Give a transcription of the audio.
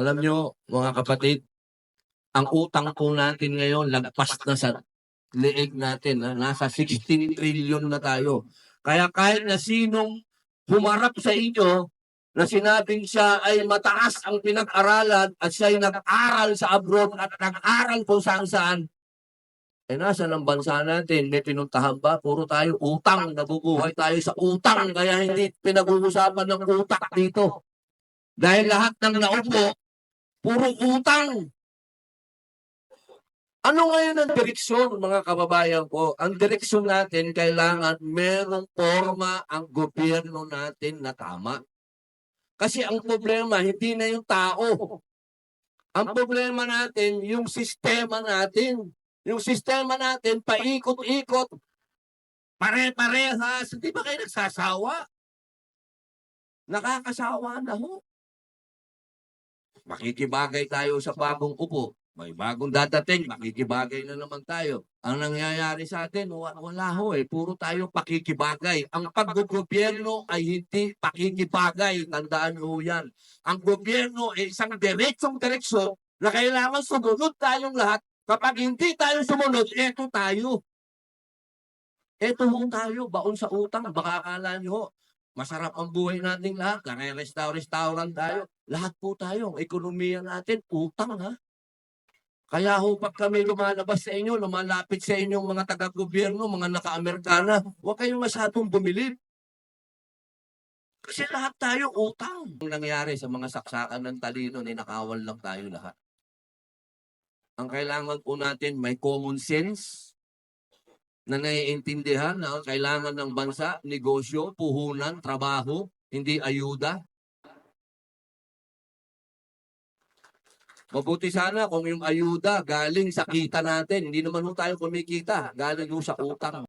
Alam nyo, mga kapatid, ang utang po natin ngayon, lagpas na sa leeg natin. Ha? Nasa 16 trillion na tayo. Kaya kahit na sinong humarap sa inyo na sinabing siya ay mataas ang pinag-aralan at siya ay nag-aral sa abroad at nag-aral kung saan saan, eh nasa ng bansa natin, may pinuntahan ba? Puro tayo utang, nabubuhay tayo sa utang, kaya hindi pinag-uusapan ng utak dito. Dahil lahat ng naupo, puro utang. Ano ngayon ang direksyon, mga kababayan ko? Ang direksyon natin, kailangan merong forma ang gobyerno natin na tama. Kasi ang problema, hindi na yung tao. Ang problema natin, yung sistema natin. Yung sistema natin, paikot-ikot, pare-parehas. Hindi ba kayo nagsasawa? Nakakasawa na ho. Makikibagay tayo sa bagong upo. May bagong dadating, makikibagay na naman tayo. Ang nangyayari sa atin, wa- wala ho eh. Puro tayo pakikibagay. Ang paggobyerno ay hindi pakikibagay. Tandaan ho yan. Ang gobyerno ay isang diretsong direksyon na kailangan sumunod tayong lahat. Kapag hindi tayo sumunod, eto tayo. Eto ho tayo, baon sa utang. Baka akala nyo masarap ang buhay nating lahat. Nare-restaurant tayo. Lahat po tayo, ang ekonomiya natin, utang ha. Kaya ho, pag kami lumalabas sa inyo, lumalapit sa inyong mga taga-gobyerno, mga naka-Amerikana, huwag kayong masyadong bumilib. Kasi lahat tayo utang. Ang nangyari sa mga saksakan ng talino, ninakawan lang tayo lahat. Ang kailangan po natin, may common sense na naiintindihan na ang kailangan ng bansa, negosyo, puhunan, trabaho, hindi ayuda. Mabuti sana kung yung ayuda galing sa kita natin. Hindi naman ho tayo kumikita. Galing ho sa utang.